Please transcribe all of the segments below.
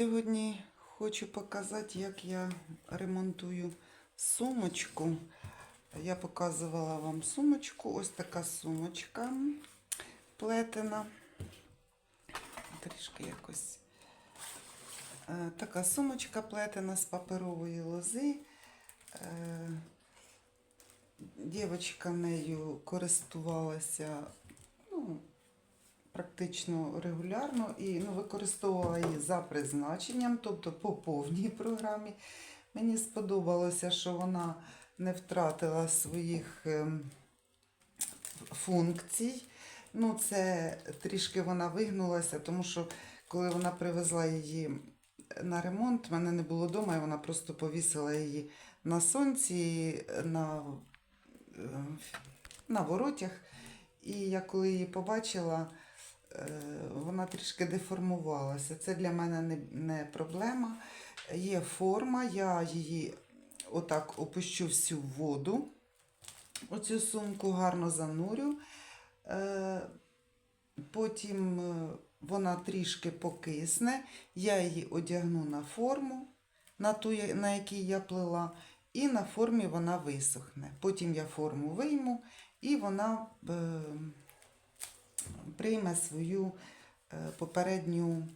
Сьогодні хочу показати, як я ремонтую сумочку. Я показувала вам сумочку. Ось така сумочка плетена. Трішки якось. Е, Така сумочка плетена з паперової лози. Е, Дівчинка нею користувалася практично регулярно і ну, використовувала її за призначенням, тобто по повній програмі. Мені сподобалося, що вона не втратила своїх ем, функцій. Ну, це трішки вона вигнулася, тому що коли вона привезла її на ремонт, в мене не було вдома, і вона просто повісила її на сонці, на, е, на воротях. І я коли її побачила, вона трішки деформувалася. Це для мене не, проблема. Є форма, я її отак опущу всю в воду. Оцю сумку гарно занурю. Е, Потім е, вона трішки покисне, я її одягну на форму, на ту, на якій я плела, і на формі вона висохне. Потім я форму вийму і вона е, прийме свою е, попередню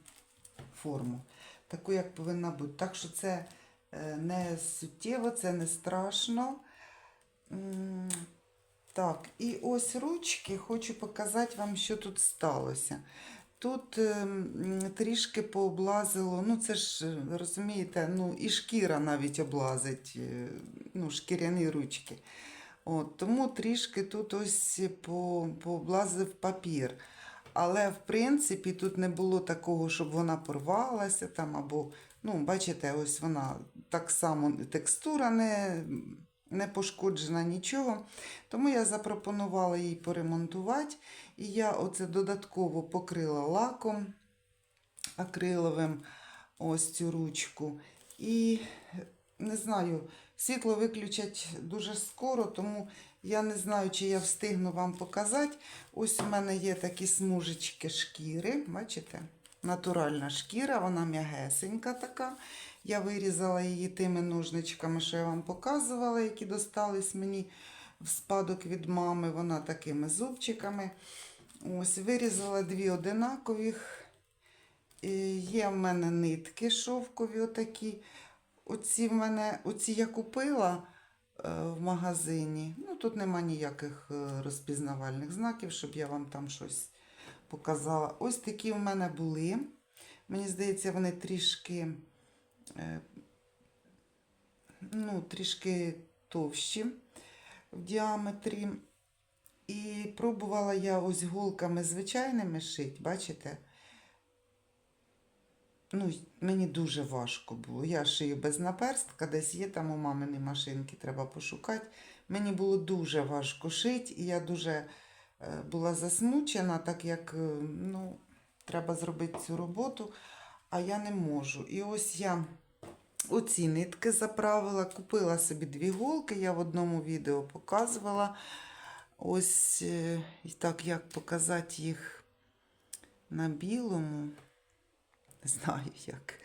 форму, таку, як повинна бути. Так що це е, не суттєво, це не страшно. Так, і ось ручки хочу показати вам, що тут сталося. Тут ем, трішки пооблазило, ну це ж, е, розумієте, ну і шкіра навіть облазить, ну, шкіряні ручки. От, тому трішки тут ось по, пооблазив папір. Але в принципі тут не було такого, щоб вона порвалася там, або, ну, бачите, ось вона так само текстура не, не пошкоджена нічого. Тому я запропонувала їй поремонтувати. І я оце додатково покрила лаком акриловим ось цю ручку. І не знаю, світло виключать дуже скоро, тому я не знаю, чи я встигну вам показати. Ось у мене є такі смужечки шкіри, бачите? Натуральна шкіра, вона м'ягесенька така. Я вирізала її тими ножничками, що я вам показувала, які достались мені в спадок від мами. Вона такими зубчиками. Ось, вирізала дві одинакових. Е, Є в мене нитки шовкові отакі. Оці в мене, оці я купила е, в магазині. Ну, тут нема ніяких е, розпізнавальних знаків, щоб я вам там щось показала. Ось такі в мене були. Мені здається, вони трішки, е, ну, трішки товщі в діаметрі. І пробувала я ось голками звичайними шити, бачите? Ну, мені дуже важко було. Я шию без наперстка, десь є там у мамини машинки, треба пошукати. Мені було дуже важко шити, і я дуже е, була засмучена, так як е, ну, треба зробити цю роботу, а я не можу. І ось я оці нитки заправила, купила собі дві голки, я в одному відео показувала. Ось е, так, як показати їх на білому. Не знаю як.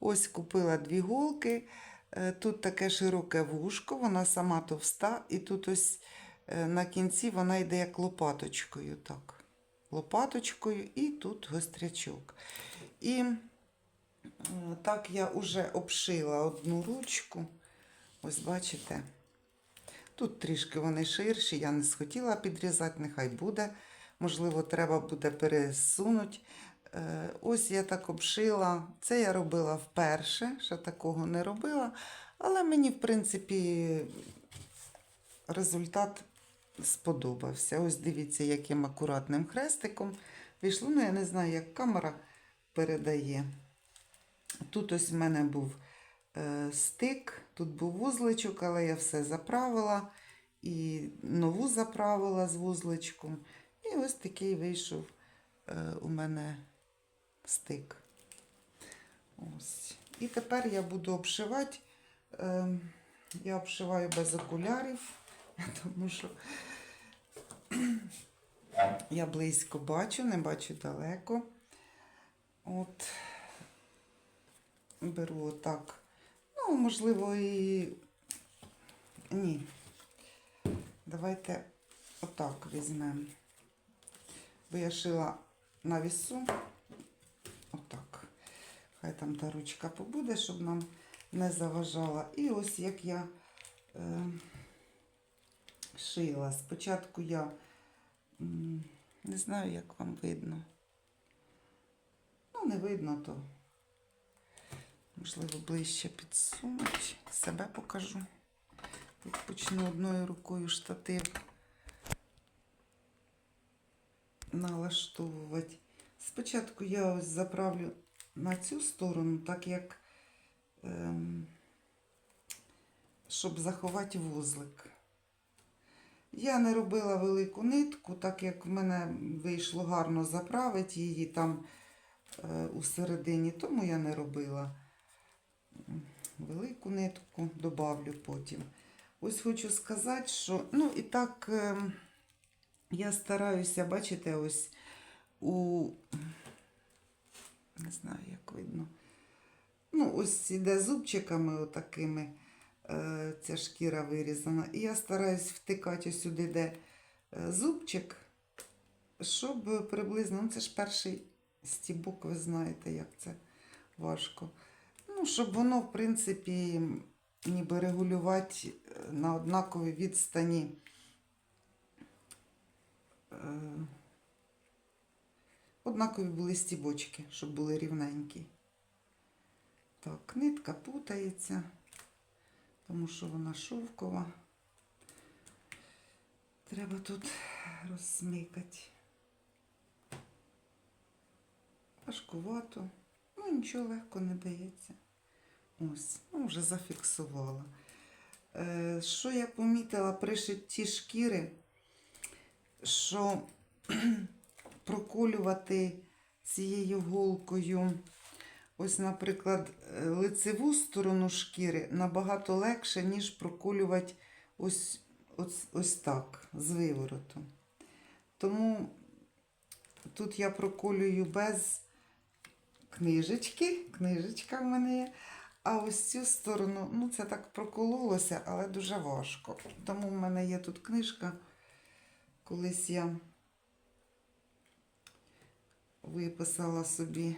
Ось купила дві голки. Е, Тут таке широке вушко, вона сама товста, і тут ось е, на кінці вона йде як лопаточкою. так. Лопаточкою і тут гострячок. І так я вже обшила одну ручку. Ось бачите. Тут трішки вони ширші, я не схотіла підрізати, нехай буде. Можливо, треба буде пересунути. Е, Ось я так обшила. Це я робила вперше, ще такого не робила. Але мені, в принципі, результат сподобався. Ось дивіться, яким акуратним хрестиком вийшло. Ну, я не знаю, як камера передає. Тут ось в мене був е, стик, тут був вузличок, але я все заправила і нову заправила з вузличком. І ось такий вийшов е, у мене стик. Ось. І тепер я буду обшивати. Е, я обшиваю без окулярів, тому що я близько бачу, не бачу далеко. От. беру отак. Ну, можливо, і ні. Давайте отак візьмемо. Бо я шила на вісу. Отак. Хай там та ручка побуде, щоб нам не заважала. І ось як я е, шила. Спочатку я не знаю, як вам видно. Ну, не видно, то можливо ближче підсунуть. Себе покажу. Як почну одною рукою штатив налаштовувати. Спочатку я ось заправлю на цю сторону, так як ем, щоб заховати вузлик. Я не робила велику нитку, так як в мене вийшло гарно заправити її там е, у середині, тому я не робила велику нитку, добавлю потім. Ось хочу сказати, що ну і так ем, я стараюся, бачите, ось у не знаю, як видно. Ну, ось іде зубчиками отакими е, ця шкіра вирізана. І я стараюсь втикати ось сюди, де е, зубчик, щоб приблизно, ну це ж перший стібок, ви знаєте, як це важко. Ну, щоб воно, в принципі, ніби регулювати е, на однаковій відстані. Однакові були стібочки, щоб були рівненькі. Так, нитка путається, тому що вона шовкова. Треба тут розсмикати. Важкувато. Ну, нічого легко не дається. Ось, ну, вже зафіксувала. Е, що я помітила при шитті шкіри, що проколювати цією голкою, ось, наприклад, е, лицеву сторону шкіри набагато легше, ніж проколювати ось, ось, ось так, з вивороту. Тому тут я проколюю без книжечки. Книжечка в мене є. А ось цю сторону, ну це так прокололося, але дуже важко. Тому в мене є тут книжка. Колись я виписала собі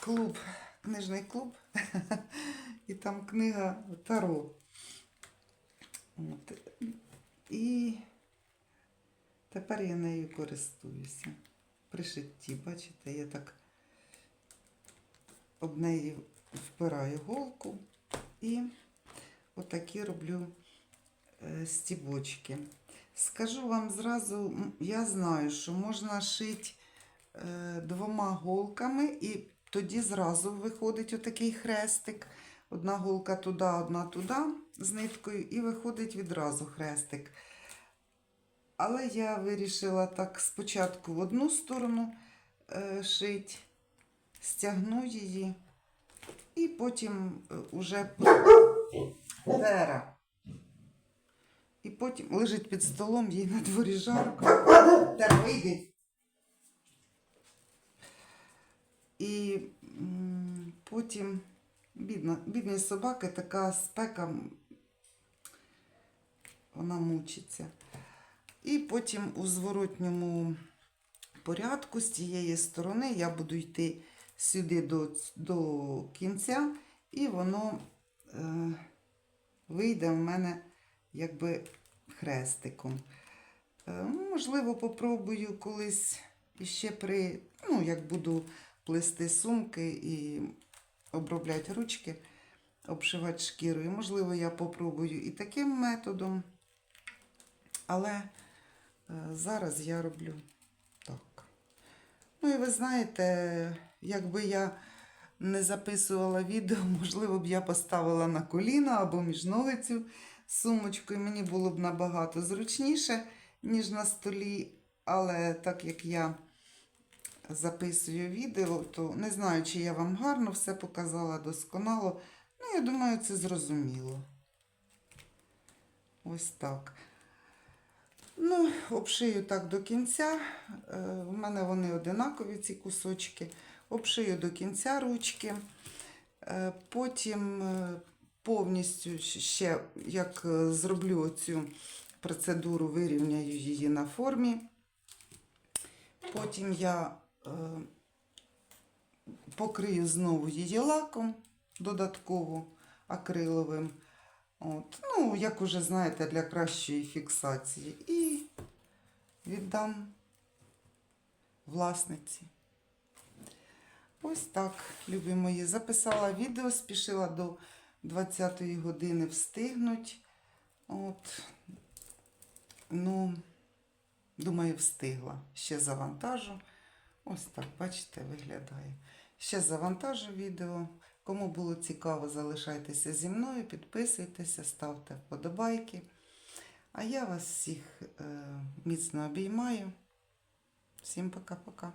клуб, книжний клуб, і там книга Таро. От. І тепер я нею користуюся. При шитті, бачите, я так об неї впираю голку і отакі роблю е, стібочки. Скажу вам зразу, я знаю, що можна шити е, двома голками, і тоді зразу виходить отакий хрестик. Одна голка туди, одна туди з ниткою, і виходить відразу хрестик. Але я вирішила так спочатку в одну сторону е, шити, стягну її, і потім е, уже Вера. І потім лежить під столом, їй на дворі жарко. Так, вийди. І потім бідна, бідні собаки, така спека, вона мучиться. І потім у зворотньому порядку з цієї сторони я буду йти сюди до, до кінця, і воно е, вийде в мене якби хрестиком. Е, можливо, попробую колись іще при, ну, як буду плести сумки і обробляти ручки, обшивати шкірою. Можливо, я попробую і таким методом. Але е, зараз я роблю так. Ну і ви знаєте, якби я не записувала відео, можливо б я поставила на коліна або між і мені було б набагато зручніше, ніж на столі. Але так як я записую відео, то не знаю, чи я вам гарно все показала досконало. Ну, я думаю, це зрозуміло. Ось так. Ну, обшию так до кінця. Е, У мене вони одинакові, ці кусочки. обшию до кінця ручки. Е, Потім е, повністю ще, як е, зроблю цю процедуру, вирівняю її на формі. Потім я е, покрию знову її лаком додатково акриловим. От. Ну, як уже знаєте, для кращої фіксації. І віддам власниці. Ось так, любі мої. Записала відео, спішила до 20-ї години встигнуть. От. Ну, думаю, встигла. Ще завантажу. Ось так, бачите, виглядає. Ще завантажу відео. Кому було цікаво, залишайтеся зі мною, підписуйтеся, ставте вподобайки. А я вас всіх е, міцно обіймаю. Всім пока-пока.